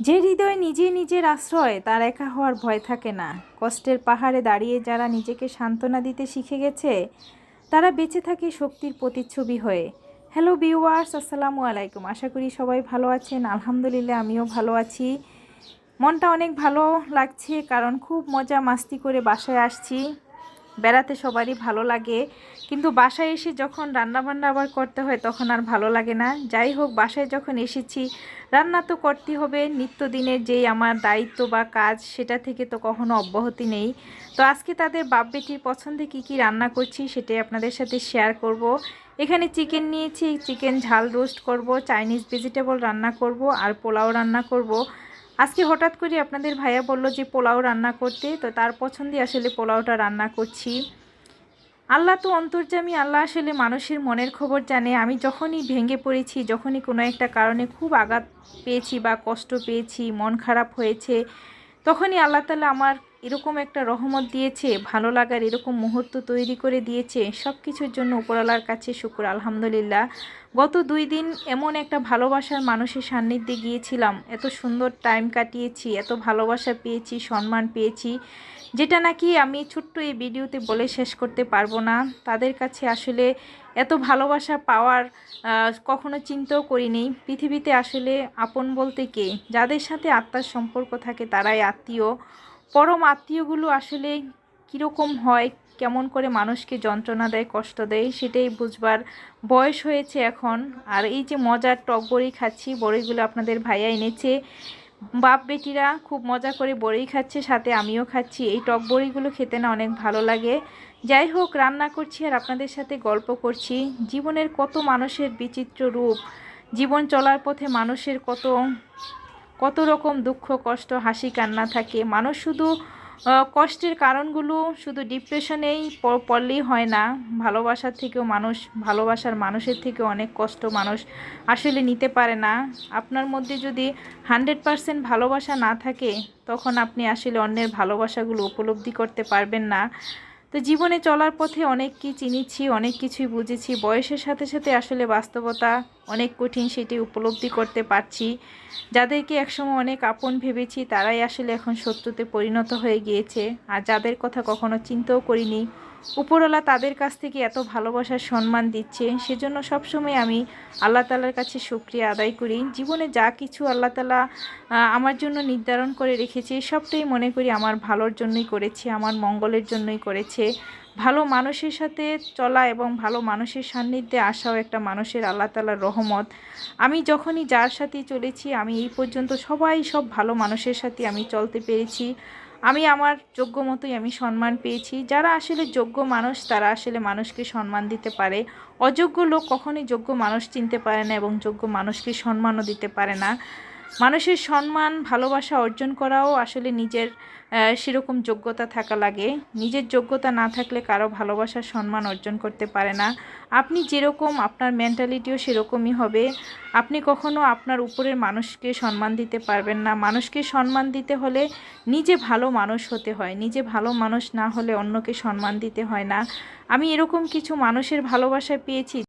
যে হৃদয় নিজে নিজের আশ্রয় তার একা হওয়ার ভয় থাকে না। কষ্টের পাহাড়ে দাঁড়িয়ে যারা নিজেকে সান্ত্বনা দিতে শিখে গেছে, তারা বেঁচে থাকে শক্তির প্রতিচ্ছবি হয়ে। হ্যালো বিওয়ার্স আসসালামু আলাইকুম। আশা করি সবাই ভালো আছেন। আলহামদুলিল্লাহ, আমিও ভালো আছি। মনটা অনেক ভালো লাগছে, কারণ খুব মজা মাস্তি করে বাসায় আসছি। বেড়াতে সবারই ভালো লাগে। কিন্তু বাসায় এসে যখন রান্নাবান্না আবার করতে হয় তখন আর ভালো লাগে না। যাই হোক, বাসায় যখন এসেছি, রান্না তো করতে হবে। নিত্যদিনের যেই আমার দায়িত্ব বা কাজ, সেটা থেকে তো কখনো অব্যাহতি নেই। তো আজকে তাদের বাপ বেটির পছন্দে কী কী রান্না করছি, সেটাই আপনাদের সাথে শেয়ার করব। এখানে চিকেন নিয়েছি চিকেন ঝাল রোস্ট করব চাইনিজ ভেজিটেবল রান্না করব, আর পোলাও রান্না করব। আজকে হঠাৎ করে আপনাদের ভাইয়া বলল যে পোলাও রান্না করতে, তো তার পছন্দে আসলে পোলাওটা রান্না করছি। আল্লাহ তো অন্তর্যামী আল্লাহ আসলে মানুষের মনের খবর জানে। আমি যখনই ভেঙে পড়েছি, যখনই কোনো একটা কারণে খুব আঘাত পেয়েছি বা কষ্ট পেয়েছি, মন খারাপ হয়েছে, তখনই আল্লাহ তালা আমার এরকম একটা রহমত দিয়েছে, ভালো লাগার এরকম মুহূর্ত তৈরি করে দিয়েছে সব কিছুর জন্য উপরওয়ালার কাছে শুক্র, আলহামদুলিল্লাহ। গত দুই দিন এমন একটা ভালোবাসার মানুষের সান্নিধ্যে গিয়েছিলাম। এত সুন্দর টাইম কাটিয়েছি, এত ভালোবাসা পেয়েছি, সম্মান পেয়েছি, যেটা নাকি আমি ছোট্ট এই ভিডিওতে বলে শেষ করতে পারব না। তাদের কাছে আসলে এত ভালোবাসা পাওয়ার কখনো চিন্তাও করিনি। পৃথিবীতে আসলে আপন বলতে কে? যাদের সাথে আত্মার সম্পর্ক থাকে তারাই আত্মীয়। পরম আত্মীয়গুলো আসলে কীরকম হয়, কেমন করে মানুষকে যন্ত্রণা দেয়, কষ্ট দেয়, সেটাই বুঝবার বয়স হয়েছে এখন। আর এই যে মজার টক বড়ি খাচ্ছি, বড়িগুলো আপনাদের ভাইয়া এনেছে। বাপ বেটিরা খুব মজা করে বড়ি খাচ্ছে, সাথে আমিও খাচ্ছি। এই টক বড়িগুলো খেতে না অনেক ভালো লাগে। যাই হোক, রান্না করছি আর আপনাদের সাথে গল্প করছি। জীবনের কত মানুষের বিচিত্র রূপ, জীবন চলার পথে মানুষের কত কত রকম দুঃখ, কষ্ট, হাসি, কান্না থাকে। মানুষ শুধু কষ্টের কারণগুলো শুধু ডিপ্রেশনেই পড়লেই হয় না। ভালোবাসার থেকেও মানুষ, ভালোবাসার মানুষের থেকে অনেক কষ্ট মানুষ আসলে নিতে পারে না। আপনার মধ্যে যদি হান্ড্রেড পারসেন্ট ভালোবাসা না থাকে, তখন আপনি আসলে অন্যের ভালোবাসাগুলো উপলব্ধি করতে পারবেন না। তো জীবনে চলার পথে অনেক কি চিনিছি, অনেক কিছুই বুঝেছি। বয়সের সাথে সাথে আসলে বাস্তবতা অনেক কঠিন, সেটি উপলব্ধি করতে পারছি। যাদেরকে একসময় অনেক আপন ভেবেছি, তারাই আসলে এখন সত্যতে পরিণত হয়ে গিয়েছে। আর যাদের কথা কখনো চিন্তাও করিনি উপরওয়ালা তাদের কাছ থেকে এত ভালোবাসার সম্মান দিচ্ছে, সেজন্য সবসময় আমি আল্লাহ তালার কাছে সুক্রিয়া আদায় করি। জীবনে যা কিছু আল্লাহ তালা আমার জন্য নির্ধারণ করে রেখেছে, সবটাই মনে করি আমার ভালোর জন্যই করেছে, আমার মঙ্গলের জন্যই করেছে। ভালো মানুষের সাথে চলা এবং ভালো মানুষের সান্নিধ্যে আসাও একটা মানুষের আল্লাহ তালার রহমত। আমি যখনই যার সাথে চলেছি, আমি এই পর্যন্ত সবাই সব ভালো মানুষের সাথে আমি চলতে পেরেছি। আমি আমার যোগ্য মতোই আমি সম্মান পেয়েছি। যারা আসলে যোগ্য মানুষ, তারা আসলে মানুষকে সম্মান দিতে পারে। অযোগ্য লোক কখনোই যোগ্য মানুষ চিনতে পারে না এবং যোগ্য মানুষকে সম্মানও দিতে পারে না। মানুষের সম্মান, ভালোবাসা অর্জন করাও আসলে নিজের সেরকম যোগ্যতা থাকা লাগে। নিজের যোগ্যতা না থাকলে কারও ভালোবাসার সম্মান অর্জন করতে পারে না। আপনি যেরকম আপনার মেন্টালিটিও সেরকমই হবে। আপনি কখনো আপনার উপরের মানুষকে সম্মান দিতে পারবেন না। মানুষকে সম্মান দিতে হলে নিজে ভালো মানুষ হতে হয়। নিজে ভালো মানুষ না হলে অন্যকে সম্মান দিতে হয় না। আমি এরকম কিছু মানুষের ভালোবাসা পেয়েছি